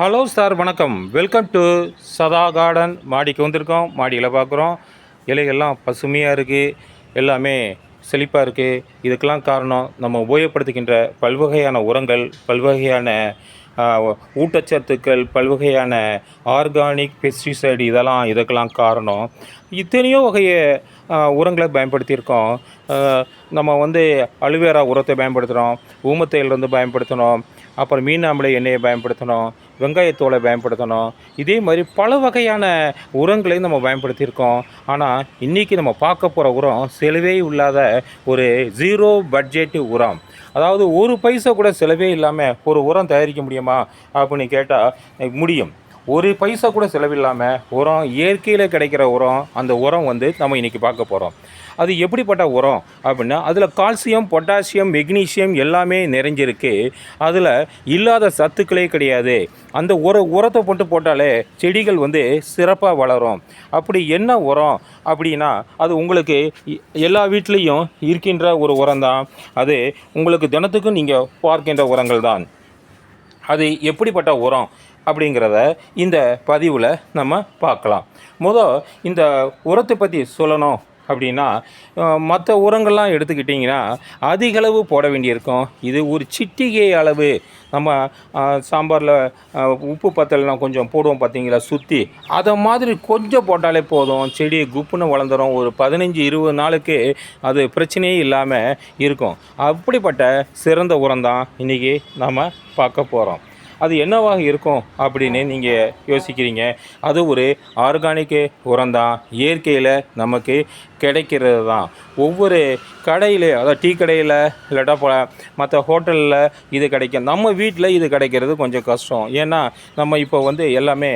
Hello sir வணக்கம். Welcome to Sadha garden மாடிக்கு வந்திருக்கோம் மாடியில் பார்க்குறோம் இலைகள்லாம் பசுமையாக இருக்குது எல்லாமே செழிப்பாக இருக்குது இதுக்கெல்லாம் காரணம் நம்ம உபயோகப்படுத்துகின்ற பல்வகையான உரங்கள் பல்வகையான ஊட்டச்சத்துக்கள் பல்வகையான ஆர்கானிக் பெஸ்டிசைடு இதெல்லாம் இதுக்கெல்லாம் காரணம். இத்தனையோ வகைய உரங்களை பயன்படுத்தியிருக்கோம். நம்ம வந்து அலுவேரா உரத்தை பயன்படுத்துகிறோம் ஊமத்தையிலிருந்து பயன்படுத்தணும் அப்புறம் மீன் எண்ணெயை பயன்படுத்தணும் வெங்காயத்தோலை பயன்படுத்தணும். இதே மாதிரி பல வகையான உரங்களையும் நம்ம பயன்படுத்தியிருக்கோம். ஆனால் இன்றைக்கி நம்ம பார்க்க போகிற உரம் செலவே இல்லாத ஒரு ஜீரோ பட்ஜெட் உரம். அதாவது ஒரு பைசா கூட செலவே இல்லாமல் ஒரு உரம் தயாரிக்க முடியுமா? அப்படின்னு கேட்டால் முடியும். ஒரு பைசா கூட செலவில்லாமல் உரம் இயற்கையில் கிடைக்கிற உரம் அந்த உரம் வந்து நம்ம இன்றைக்கி பார்க்க போகிறோம் அது எப்படிப்பட்ட உரம் அப்படின்னா அதில் கால்சியம் பொட்டாசியம் மெக்னீசியம் எல்லாமே நிறைஞ்சிருக்கு. அதில் இல்லாத சத்துக்களே கிடையாது. அந்த உர உரத்தை போட்டு போட்டாலே செடிகள் வந்து சிறப்பாக வளரும். அப்படி என்ன உரம் அப்படின்னா அது உங்களுக்கு எல்லா வீட்லேயும் இருக்கின்ற ஒரு உரம் தான் அது உங்களுக்கு தினத்துக்கும் நீங்கள் பார்க்கின்ற உரங்கள் தான் அது எப்படிப்பட்ட உரம்? அப்படிங்கிறத இந்த பதிவில் நம்ம பார்க்கலாம். முதல் இந்த உரத்தை பற்றி சொல்லணும் அப்படின்னா மற்ற உரங்கள்லாம் எடுத்துக்கிட்டிங்கன்னா அதிகளவு போட வேண்டியிருக்கும். இது ஒரு சிட்டிகை அளவு. நம்ம சாம்பாரில் உப்பு பத்தலாம் கொஞ்சம் போடுவோம் பார்த்தீங்களா சுற்றி அதை மாதிரி கொஞ்சம் போட்டாலே போதும். செடி குப்புன்னு வளர்ந்துடும் ஒரு பதினஞ்சு இருபது நாளுக்கு அது பிரச்சனையே இல்லாமல் இருக்கும். அப்படிப்பட்ட சிறந்த உரம் தான் இன்றைக்கி நம்ம பார்க்க போகிறோம் அது என்னவாக இருக்கும் அப்படின்னு நீங்கள் யோசிக்கிறீங்க? அது ஒரு ஆர்கானிக் உரம் தான் இயற்கையில் நமக்கு கிடைக்கிறது தான் ஒவ்வொரு கடையில் அதாவது டீ கடையில் இல்லாட்டா ப மற்ற ஹோட்டலில் இது கிடைக்கும். நம்ம வீட்டில் இது கிடைக்கிறது கொஞ்சம் கஷ்டம். ஏன்னா நம்ம இப்போ வந்து எல்லாமே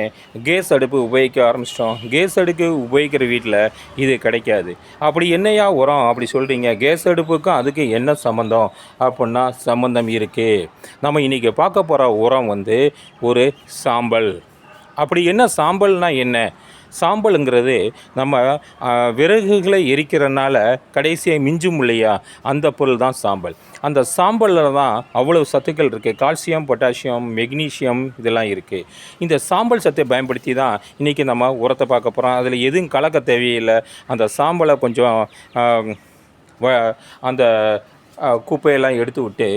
கேஸ் அடுப்பு உபயோகிக்க ஆரம்பிச்சிட்டோம். கேஸ் அடுப்பு உபயோகிக்கிற வீட்டில் இது கிடைக்காது. அப்படி என்னையா உரம் அப்படி சொல்கிறீங்க கேஸ் அடுப்புக்கும் அதுக்கு என்ன சம்மந்தம் அப்படின்னா சம்மந்தம் இருக்குது நம்ம இன்றைக்கி பார்க்க போகிற உரம் வந்து ஒரு சாம்பல். அப்படி என்ன சாம்பல்னால் என்ன? சாம்பலுங்கிறது நம்ம விறகுகளை எரிக்கிறனால கடைசியாக மிஞ்சும் இல்லையா? அந்த பொருள் தான் சாம்பல். அந்த சாம்பலில் தான் அவ்வளவு சத்துக்கள் இருக்குது கால்சியம் பொட்டாசியம் மெக்னீசியம் இதெல்லாம் இருக்குது இந்த சாம்பல் சத்தை பயன்படுத்தி தான் இன்றைக்கி நம்ம உரத்தை பார்க்க போகிறோம் அதில் எதுவும் கலக்க தேவையில்லை. அந்த சாம்பலை கொஞ்சம் வ- அந்த குப்பையெல்லாம் எடுத்து விட்டு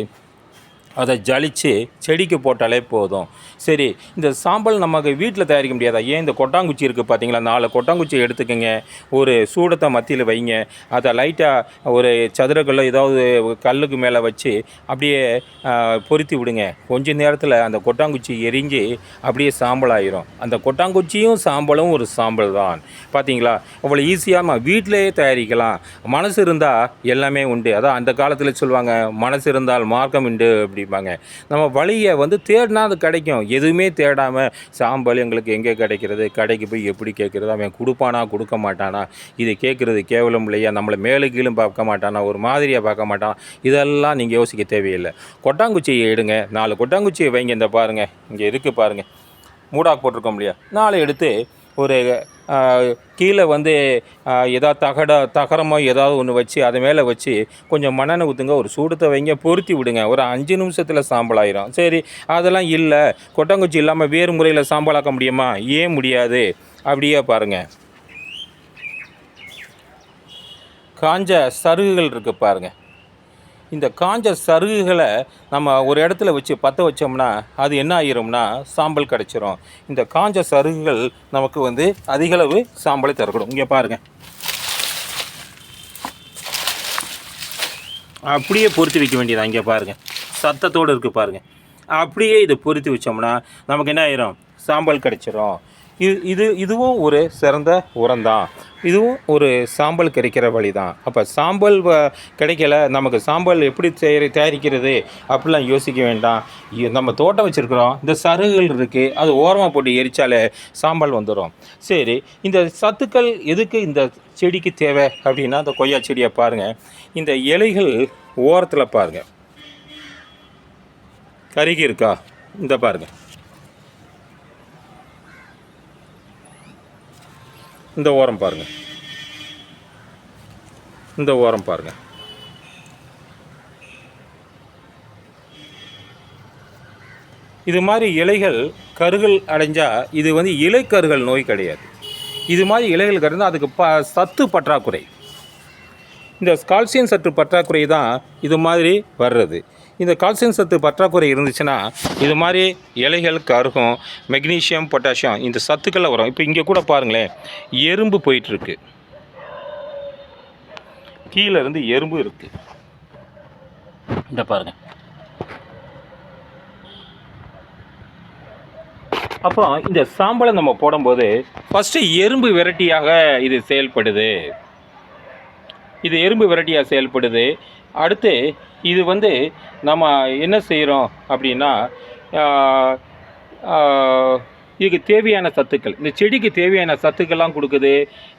அதை ஜலித்து செடிக்கு போட்டாலே போதும். சரி இந்த சாம்பல் நமக்கு வீட்டில் தயாரிக்க முடியாதா? ஏன் இந்த கொட்டாங்குச்சி இருக்குது பார்த்தீங்களா நாலு கொட்டாங்குச்சி எடுத்துக்கோங்க. ஒரு சூடத்தை மத்தியில் வைங்க. அதை லைட்டாக ஒரு சதுரக்கல்ல ஏதாவது கல்லுக்கு மேலே வச்சு அப்படியே பொருத்தி விடுங்க. கொஞ்ச நேரத்தில் அந்த கொட்டாங்குச்சி எரிஞ்சு அப்படியே சாம்பல் ஆயிரும் அந்த கொட்டாங்குச்சியும் சாம்பலும் ஒரு சாம்பல் தான். பார்த்தீங்களா அவ்வளோ ஈஸியாக நம்ம வீட்டிலேயே தயாரிக்கலாம். மனசு இருந்தால் எல்லாமே உண்டு. அதான் அந்த காலத்தில் சொல்லுவாங்க மனசு இருந்தால் மார்க்கம் உண்டு அப்படிம்பாங்க. நம்ம வழியை வந்து தேடினா அது கிடைக்கும். எதுவுமே தேடாமல் சாம்பல் எங்களுக்கு எங்கே கிடைக்கிறது? கடைக்கு போய் எப்படி கேட்குறது? அவன் கொடுப்பானா கொடுக்க மாட்டானா? இதை கேட்குறது கேவலம் இல்லையா? நம்மளை மேலே கீழும் பார்க்க மாட்டானா? ஒரு மாதிரியாக பார்க்க மாட்டானா? இதெல்லாம் நீங்கள் யோசிக்க தேவையில்லை. கொட்டாங்குச்சியை எடுங்க. நாலு கொட்டாங்குச்சியை வைங்க. இந்த பாருங்கள் இங்கே இருக்குது பாருங்கள் மூடாக் போட்டிருக்கோம் இல்லையா? நாலு எடுத்து ஒரு கீழே வந்து ஏதாவது தகட தகரமோ ஏதாவது ஒன்று வச்சு அது மேலே வச்சு கொஞ்சம் மண்ணெண்ணெய் ஊற்றுங்க ஒரு சூடத்தை வைங்க பொருத்தி விடுங்க. ஒரு அஞ்சு நிமிஷத்தில் சாம்பல் ஆயிரும். சரி அதெல்லாம் இல்லை. கொட்டாங்குச்சி இல்லாமல் வேறு முறையில் சாம்பலாக்க முடியுமா? ஏன் முடியாது? அப்படியே பாருங்கள் காஞ்ச சருகுகள் இருக்குது பாருங்கள் இந்த காஞ்ச சருகுகளை நம்ம ஒரு இடத்துல வச்சு பற்ற வச்சோம்னா அது என்ன ஆயிரும்னா சாம்பல் கிடச்சிரும். இந்த காஞ்ச சருகுகள் நமக்கு வந்து அதிகளவு சாம்பலை தரக்கூடும். இங்கே பாருங்கள் அப்படியே பொருத்தி வைக்க வேண்டியதா? இங்கே பாருங்கள் சத்தத்தோடு இருக்குது பாருங்கள் அப்படியே இதை பொருத்தி வச்சோம்னா நமக்கு என்ன ஆயிரும்? சாம்பல் கிடச்சிரும். இது இது இதுவும் ஒரு சிறந்த உரம் தான் இதுவும் ஒரு சாம்பல் கிடைக்கிற வழி தான் அப்போ சாம்பல் வ- கிடைக்கல நமக்கு சாம்பல் எப்படி தயாரி தயாரிக்கிறது அப்படிலாம் யோசிக்க வேண்டாம். நம்ம தோட்டம் வச்சுருக்குறோம். இந்த சருகுகள் இருக்குது அது ஓரமாக போட்டு எரிச்சாலே சாம்பல் வந்துடும் சரி இந்த சத்துக்கள் எதுக்கு இந்த செடிக்கு தேவை அப்படின்னா அந்த கொய்யா செடியை பாருங்கள் இந்த இலைகள் ஓரத்தில் பாருங்கள் கருகி இருக்கா? இந்த பாருங்கள் இந்த ஓரம் பாருங்கள் இந்த ஓரம் பாருங்கள் இது மாதிரி இலைகள் கருகள் அடைஞ்சால் இது வந்து இலைக்கருகள் நோய் கிடையாது. இது மாதிரி இலைகள் கருந்தால் அதுக்கு ப சத்து பற்றாக்குறை. இந்த கால்சியம் சத்து பற்றாக்குறை தான் இது மாதிரி வர்றது. இந்த கால்சியம் சத்து பற்றாக்குறை இருந்துச்சுன்னா இது மாதிரி இலைகள் கருகும் மெக்னீஷியம் பொட்டாசியம் இந்த சத்துக்கள்லாம் வரும். இப்போ இங்கே கூட பாருங்களேன் எறும்பு போயிட்டுருக்கு. கீழே இருந்து எறும்பு இருக்குது இந்த பாருங்க. அப்போ இந்த சாம்பலை நம்ம போடும்போது ஃபஸ்ட்டு எறும்பு விரட்டியாக இது செயல்படுது. இது எறும்பு வெரைட்டியாக செயல்படுது. அடுத்து இது வந்து நம்ம என்ன செய்கிறோம் அப்படின்னா இதுக்கு தேவையான சத்துக்கள். இந்த செடிக்கு தேவையான சத்துக்கள்லாம் கொடுக்குது.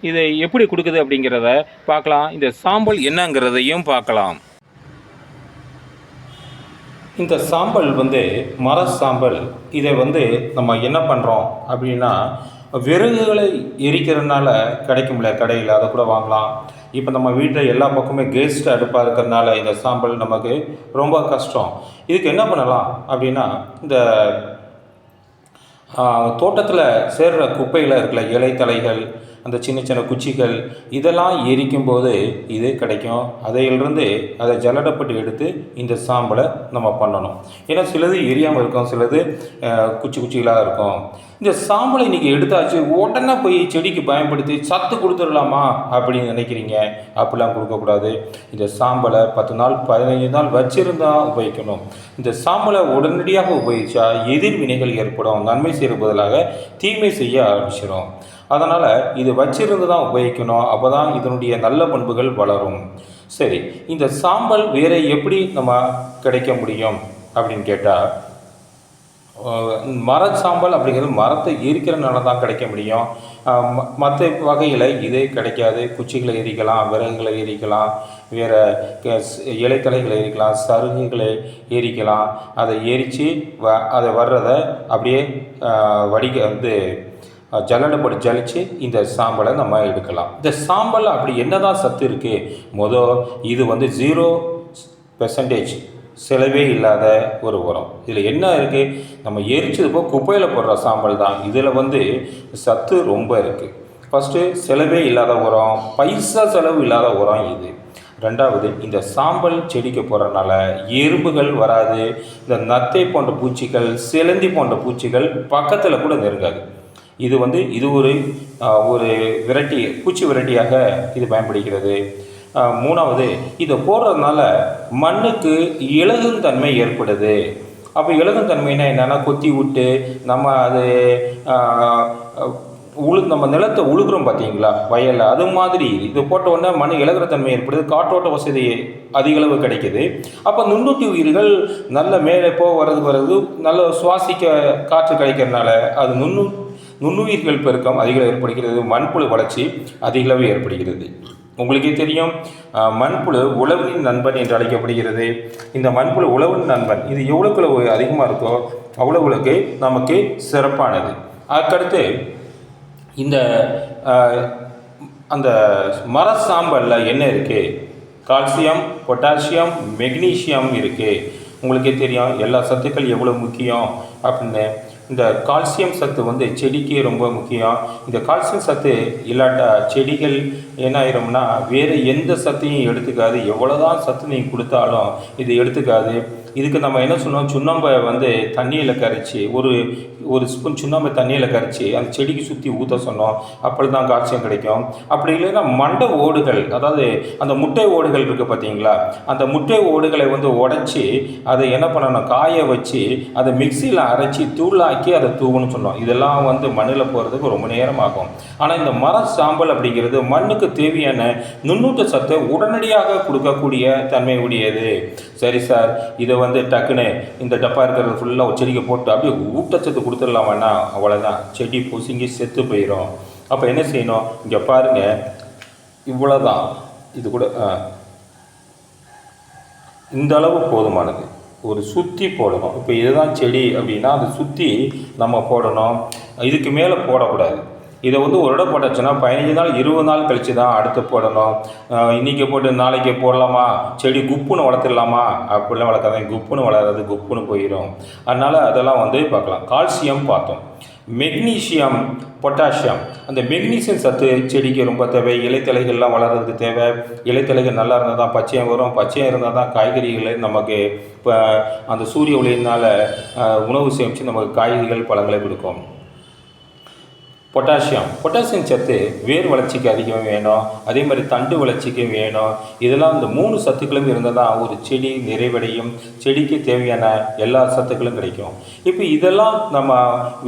இதை எப்படி கொடுக்குது அப்படிங்கிறத பார்க்கலாம். இந்த சாம்பல் என்னங்கிறதையும் பார்க்கலாம். இந்த சாம்பல் வந்து மர சாம்பல். இதை வந்து நம்ம என்ன பண்ணுறோம் அப்படின்னா விறகுகளை எரிக்கிறதுனால கிடைக்கும்ல கடையில். அதை கூட வாங்கலாம். இப்போ நம்ம வீட்டில் எல்லா பக்கமே கேஸ்ட் அடுப்பாக இருக்கிறதுனால இந்த சாம்பல் நமக்கு ரொம்ப கஷ்டம். இதுக்கு என்ன பண்ணலாம் அப்படின்னா இந்த தோட்டத்தில் சேர்கிற குப்பையில் இருக்கிற இலைத்தலைகள் அந்த சின்ன சின்ன குச்சிகள் இதெல்லாம் எரிக்கும்போது இது கிடைக்கும். அதையிலிருந்து அதை ஜல்லடப்பட்டு எடுத்து இந்த சாம்பலை நம்ம பண்ணணும். ஏன்னா சிலது எரியாமல் இருக்கும் சிலது குச்சி குச்சிகளாக இருக்கும். இந்த சாம்பலை இன்றைக்கி எடுத்தாச்சு உடனே போய் செடிக்கு பயன்படுத்தி சத்து கொடுத்துடலாமா அப்படின்னு நினைக்கிறீங்க? அப்படிலாம் கொடுக்கக்கூடாது. இந்த சாம்பலை பத்து நாள் பதினைஞ்சு நாள் வச்சிருந்தா உபயோகிக்கணும். இந்த சாம்பலை உடனடியாக உபயோகிச்சா எதிர்வினைகள் ஏற்படும். நன்மை செய்கிற பதிலாக தீமை செய்ய ஆரம்பிச்சிடும் அதனால் இது வச்சிருந்து தான் உபயோகிக்கணும். அப்போ தான் இதனுடைய நல்ல பண்புகள் வளரும். சரி இந்த சாம்பல் வேற எப்படி நம்ம கிடைக்க முடியும் அப்படின்னு கேட்டால் மர சாம்பல் அப்படிங்கிறது மரத்தை எரிக்கிறனால தான் கிடைக்க முடியும். மற்ற வகையில் இதே கிடைக்காது. குச்சிகளை எரிக்கலாம் விறகுகளை எரிக்கலாம் வேறு இலைத்தலைகளை எரிக்கலாம் சருகுகளை எரிக்கலாம். அதை எரித்து வ அதை வர்றதை அப்படியே வடிக வந்து ஜல்லடப்படி ஜலிச்சு இந்த சாம்பலை நம்ம எடுக்கலாம். இந்த சாம்பல் அப்படி என்னதான் சத்து இருக்குது மொதல் இது வந்து ஜீரோ பெர்சன்டேஜ் செலவே இல்லாத ஒரு உரம். இதில் என்ன இருக்குது நம்ம எரிச்சது போக குப்பையில் போடுற சாம்பல் தான். இதில் வந்து சத்து ரொம்ப இருக்குது ஃபஸ்ட்டு செலவே இல்லாத உரம் பைசா செலவு இல்லாத உரம் இது. ரெண்டாவது இந்த சாம்பல் செடிக்கு போகிறனால எறும்புகள் வராது. இந்த நத்தை போன்ற பூச்சிகள் சிலந்தி போன்ற பூச்சிகள் பக்கத்தில் கூட நெருங்காது. இது வந்து இது ஒரு ஒரு விரட்டி பூச்சி விரட்டியாக இது பயன்படுகிறது. மூணாவது இதை போடுறதுனால மண்ணுக்கு இலகும் தன்மை ஏற்படுது. அப்போ இலகும் தன்மைனா என்னென்னா கொத்தி விட்டு நம்ம அது உழு நம்ம நிலத்தை உழுகுறோம் பார்த்தீங்களா வயலில் அது மாதிரி. இது போட்ட உடனே மண் இலகுற தன்மை ஏற்படுது காற்றோட்ட வசதி அதிகளவு கிடைக்கிது. கிடைக்குது அப்போ நுண்ணூட்டி உயிர்கள் நல்ல மேலே போக வர்றது வர்றது நல்ல சுவாசிக்க காற்று கிடைக்கிறதுனால அது நுண்ணு நுண்ணுயிர்கள் பெருக்கம் அதிக ஏற்படுகிறது மண்புழு வளர்ச்சி அதிக அளவு ஏற்படுகிறது. உங்களுக்கே தெரியும் மண்புழு உழவனின் நண்பன் என்று அழைக்கப்படுகிறது. இந்த மண்புழு உழவின் நண்பன் இது எவ்வளோக்கு அதிகமாக இருக்கோ அவ்வளவுக்கு நமக்கு சிறப்பானது. அதுக்கடுத்து இந்த அந்த மர சாம்பலில் என்ன இருக்குது கால்சியம் பொட்டாசியம் மெக்னீசியம் இருக்குது உங்களுக்கே தெரியும் எல்லா சத்துக்கள் எவ்வளோ முக்கியம் அப்படின்னு. இந்த கால்சியம் சத்து வந்து செடிக்கு ரொம்ப முக்கியம். இந்த கால்சியம் சத்து இல்லாட்டா செடிகள் என்ன ஆயிரும்னா வேறு எந்த சத்தையும் எடுத்துக்காது. எவ்வளோதான் சத்து நீங்கள் கொடுத்தாலும் இது எடுத்துக்காது. இதுக்கு நம்ம என்ன சொன்னோம்? சுண்ணாம்பை வந்து தண்ணியில் கரைச்சி ஒரு ஒரு ஸ்பூன் சுண்ணாம்பை தண்ணியில் கரைச்சி அந்த செடிக்கு சுற்றி ஊற்ற சொன்னோம். அப்படி தான் காட்சியம் கிடைக்கும். அப்படி இல்லைன்னா மண்டை ஓடுகள் அதாவது அந்த முட்டை ஓடுகள் இருக்குது பார்த்தீங்களா அந்த முட்டை ஓடுகளை வந்து உடச்சி அதை என்ன பண்ணணும்? காய வச்சு அதை மிக்சியில் அரைச்சி தூளாக்கி அதை தூவணும்னு சொன்னோம். இதெல்லாம் வந்து மண்ணில் போகிறதுக்கு ரொம்ப நேரம் ஆகும். ஆனால் இந்த மர சாம்பல் அப்படிங்கிறது மண்ணுக்கு தேவையான நுண்ணூட்ட சத்தை உடனடியாக கொடுக்கக்கூடிய தன்மை உடையது. சரி சார் இதை வந்து டக்குன்னு இந்த டப்பா இருக்கிறது ஃபுல்லாக செடிக்கு போட்டு அப்படியே ஊட்டச்சத்து கொடுத்துடலாமாண்ணா அவ்வளோதான் செடி பொசுங்கி செத்து போயிடும் அப்போ என்ன செய்யணும்? இங்கே பாருங்க. இவ்வளோதான் இது கூட இந்த அளவு போதுமானது. ஒரு சுற்றி போடணும். இப்போ இதுதான் செடி அப்படின்னா அதை சுற்றி நம்ம போடணும். இதுக்கு மேலே போடக்கூடாது. இதை வந்து ஒரு இடம் போட்டாச்சுன்னா பதினஞ்சு நாள் இருபது நாள் கழித்து தான் அடுத்து போடணும். இன்றைக்கி இன்னைக்கு போட்டு நாளைக்கு போடலாமா? செடி குப்புன்னு வளர்த்துடலாமா? அப்படிலாம் வளர்க்காதீங்க. குப்புன்னு வளராது குப்புன்னு போயிடும் அதனால் அதெல்லாம் வந்து பார்க்கலாம். கால்சியம் பார்த்தோம். Magnesium potassium. அந்த மெக்னீசியம் சத்து செடிக்கு ரொம்ப தேவை. இலைத்தலைகள்லாம் வளர்கிறதுக்கு தேவை. இலைத்தலைகள் நல்லா இருந்தால் தான் பச்சையம் வரும். பச்சையம் இருந்தால் தான் காய்கறிகளை நமக்கு இப்போ அந்த சூரிய ஒளியினால் உணவு சேமித்து நமக்கு காய்கறிகள் பழங்களை கொடுக்கும். பொட்டாசியம் பொட்டாசியம் சத்து வேர் வளர்ச்சிக்கு அதிகம் வேணும். அதே மாதிரி தண்டு வளர்ச்சிக்கு வேணும். இதெல்லாம் இந்த மூணு சத்துக்களும் இருந்தால் தான் ஒரு செடி நிறைவடையும். செடிக்கு தேவையான எல்லா சத்துக்களும் கிடைக்கும். இப்போ இதெல்லாம் நம்ம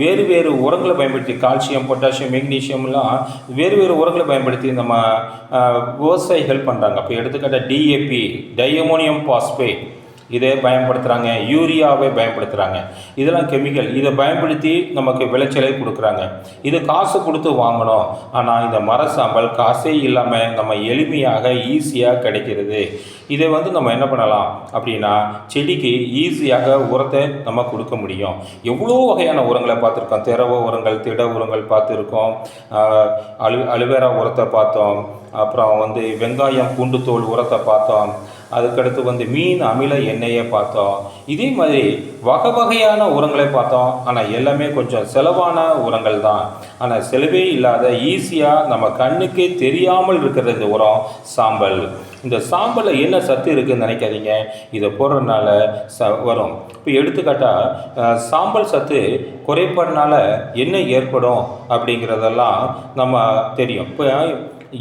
வேறு வேறு உரங்களை பயன்படுத்தி கால்சியம் பொட்டாசியம் மெக்னீஷியம்லாம் வேறு வேறு உரங்களை பயன்படுத்தி நம்ம விவசாயிகள் பண்ணுறாங்க அப்போ எடுத்துக்காட்ட டிஏபி டையமோனியம் பாஸ்பேட் இதை பயன்படுத்துகிறாங்க யூரியாவை பயன்படுத்துகிறாங்க இதெல்லாம் கெமிக்கல். இதை பயன்படுத்தி நமக்கு விளைச்சலை கொடுக்குறாங்க. இது காசு கொடுத்து வாங்கணும். ஆனால் இந்த மர சாம்பல் காசே இல்லாமல் நம்ம எளிமையாக ஈஸியாக கிடைக்கிறது. இதை வந்து நம்ம என்ன பண்ணலாம்? அப்படின்னா செடிக்கு ஈஸியாக உரத்தை நம்ம கொடுக்க முடியும். எவ்வளோ வகையான உரங்களை பார்த்துருக்கோம்? திரவ உரங்கள் திட உரங்கள் பார்த்துருக்கோம். அலு அலுவேரா உரத்தை பார்த்தோம். அப்புறம் வந்து வெங்காயம் பூண்டு தோல் உரத்தை பார்த்தோம். அதுக்கடுத்து வந்து மீன் அமில எண்ணெயை பார்த்தோம். இதே மாதிரி வகை வகையான உரங்களை பார்த்தோம். ஆனால் எல்லாமே கொஞ்சம் செலவான உரங்கள் தான். ஆனால் செலவே இல்லாத ஈஸியாக நம்ம கண்ணுக்கே தெரியாமல் இருக்கிற இந்த உரம் சாம்பல். இந்த சாம்பலில் என்ன சத்து இருக்குன்னு நினைக்காதீங்க. இதை போடுறதுனால ச வரும். இப்போ எடுத்துக்காட்டால் சாம்பல் சத்து குறைபாடுனால என்ன ஏற்படும் அப்படிங்கிறதெல்லாம் நம்ம தெரியும். இப்போ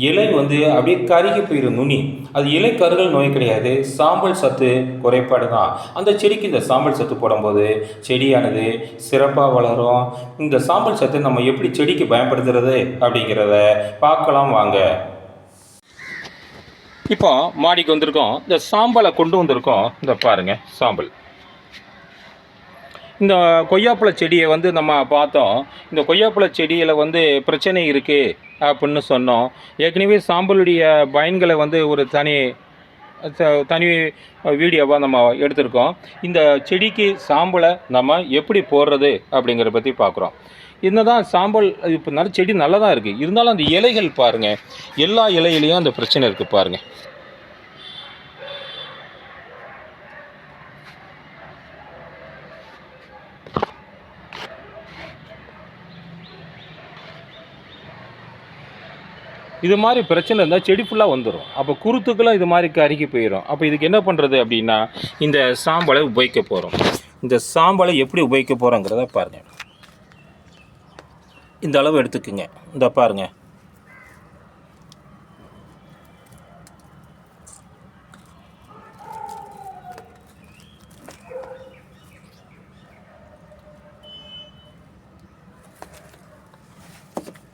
இலை வந்து அப்படியே கருகி போயிடும் நுனி. அது இலை கருகல் நோய் கிடையாது. சாம்பல் சத்து குறைபாடு தான் அந்த செடிக்கு இந்த சாம்பல் சத்து போடும்போது செடியானது சிறப்பாக வளரும். இந்த சாம்பல் சத்து நம்ம எப்படி செடிக்கு பயன்படுத்துறது அப்படிங்கிறத பார்க்கலாம் வாங்க. இப்போ மாடிக்கு வந்திருக்கோம். இந்த சாம்பலை கொண்டு வந்திருக்கோம். இந்த பாருங்கள் சாம்பல். இந்த கொய்யாப்பழ செடியை வந்து நம்ம பார்த்தோம். இந்த கொய்யாப்பழ செடியில் வந்து பிரச்சனை இருக்குது அப்படின்னு சொன்னோம். ஏற்கனவே சாம்பலுடைய பயன்களை வந்து ஒரு தனி த- தனி வீடியோவாக நம்ம எடுத்திருக்கோம். இந்த செடிக்கு சாம்பலை நம்ம எப்படி போடுறது அப்படிங்கிறத பற்றி பார்க்குறோம். என்னதான் சாம்பல் இப்போ நல்ல செடி நல்லா தான் இருக்குது இருந்தாலும் அந்த இலைகள் பாருங்கள் எல்லா இலையிலையும் அந்த பிரச்சனை இருக்குது பாருங்கள் இது மாதிரி பிரச்சனை இருந்தால் செடி ஃபுல்லாக வந்துடும் அப்போ குருத்துக்கெல்லாம் இது மாதிரி கருகி போயிடும் அப்போ இதுக்கு என்ன பண்ணுறது அப்படின்னா இந்த சாம்பலை உபயோகிக்க போகிறோம் இந்த சாம்பலை எப்படி உபயோகிக்க போகிறோங்கிறத பாருங்கள் இந்த அளவு எடுத்துக்குங்க. இந்த பாருங்க.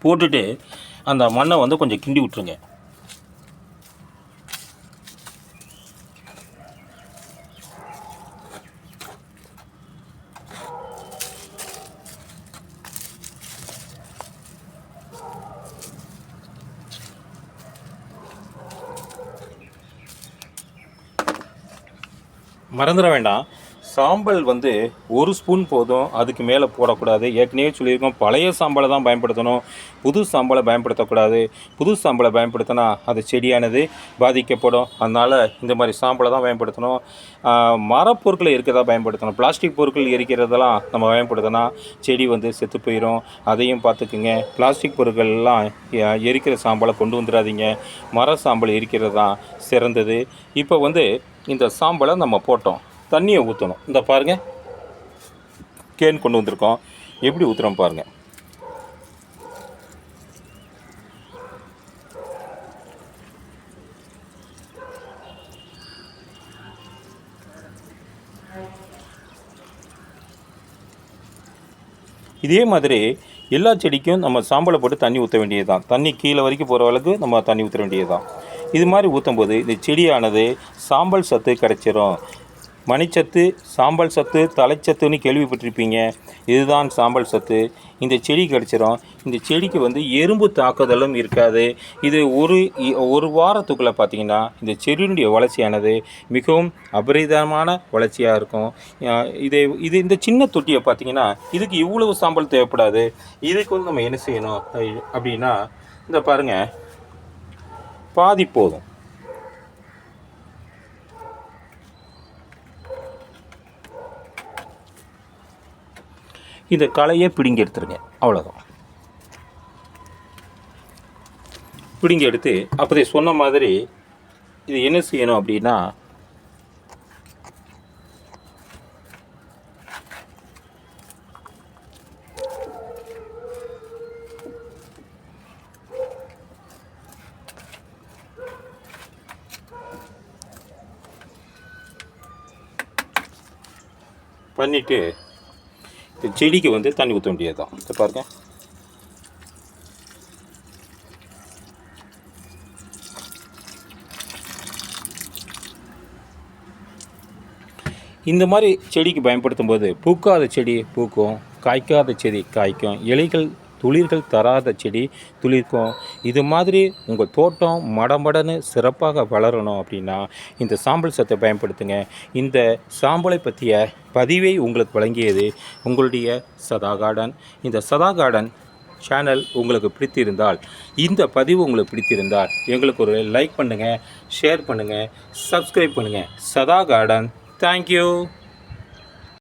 போட்டுட்டு அந்த மண்ணை வந்து கொஞ்சம் கிண்டி விட்டுருங்க. மறந்துட வேண்டாம். சாம்பல் வந்து ஒரு ஸ்பூன் போதும் அதுக்கு மேலே போடக்கூடாது. ஏற்கனவே சொல்லியிருக்கோம் பழைய சாம்பலை தான் பயன்படுத்தணும். புது சாம்பலை பயன்படுத்தக்கூடாது. புது சாம்பலை பயன்படுத்தினா அது செடியானது பாதிக்கப்படும். அதனால் இந்த மாதிரி சாம்பலை தான் பயன்படுத்தணும். மரப்பொருட்களை இருக்கிறதா பயன்படுத்தணும். பிளாஸ்டிக் பொருட்கள் எரிக்கிறதெல்லாம் நம்ம பயன்படுத்தினா செடி வந்து செத்து போயிடும் அதையும் பார்த்துக்குங்க. பிளாஸ்டிக் பொருட்கள்லாம் எரிக்கிற சாம்பலை கொண்டு வந்துடாதீங்க. மர சாம்பல் எரிக்கிறது தான் சிறந்தது. இப்போ வந்து இந்த சாம்பலை நம்ம போட்டோம். தண்ணியை ஊற்றணும் இந்த பாருங்கள் கேன் கொண்டு வந்திருக்கோம். எப்படி ஊற்றுறோம் பாருங்கள் இதே மாதிரி எல்லா செடிக்கும் நம்ம சாம்பலை போட்டு தண்ணி ஊற்ற வேண்டியது தான் தண்ணி கீழே வரைக்கும் போகிற அளவுக்கு நம்ம தண்ணி ஊற்ற வேண்டியது தான் இது மாதிரி ஊற்றும் போது இந்த செடியானது சாம்பல் சத்து கிடைச்சிரும். மணிச்சத்து சாம்பல் சத்து தலைச்சத்துன்னு கேள்விப்பட்டிருப்பீங்க. இதுதான் சாம்பல் சத்து. இந்த செடி கிடச்சிரும். இந்த செடிக்கு வந்து எறும்பு தாக்குதலும் இருக்காது. இது ஒரு ஒரு வாரத்துக்குள்ளே பார்த்தீங்கன்னா இந்த செடியினுடைய வளர்ச்சியானது மிகவும் அபரிதமான வளர்ச்சியாக இருக்கும். இதை இது இது இந்த சின்ன தொட்டியை பார்த்தீங்கன்னா இதுக்கு இவ்வளவு சாம்பல் தேவைப்படாது. இதுக்கு வந்து நம்ம என்ன செய்யணும்? அப்படின்னா இந்த பாருங்கள் பாதி போதும். இந்த களையை பிடுங்கி எடுத்துருங்க. அவ்வளோதான் பிடுங்கி எடுத்து அப்போதே சொன்ன மாதிரி இது என்ன செய்யணும் அப்படின்னா பண்ணிவிட்டு செடிக்கு வந்து தண்ணி ஊற்ற வேண்டியது தான் பாருங்க. இந்த மாதிரி செடிக்கு பயன்படுத்தும் போது பூக்காத செடி பூக்கும் காய்க்காத செடி காய்க்கும் இலைகள் துளிர்கள் தராத செடி துளிர்க்கும். இது மாதிரி உங்கள் தோட்டம் மடமடன்னு சிறப்பாக வளரணும் அப்படின்னா இந்த சாம்பல் சத்தை பயன்படுத்துங்க. இந்த சாம்பலை பற்றிய பதிவை உங்களுக்கு வழங்கியது உங்களுடைய சதா கார்டன். இந்த சதா கார்டன் சேனல் உங்களுக்கு பிடித்திருந்தால் இந்த பதிவு உங்களுக்கு பிடித்திருந்தால் எங்களுக்கு ஒரு லைக் பண்ணுங்கள் ஷேர் பண்ணுங்கள் சப்ஸ்கிரைப் பண்ணுங்கள் சதா கார்டன் தேங்க்யூ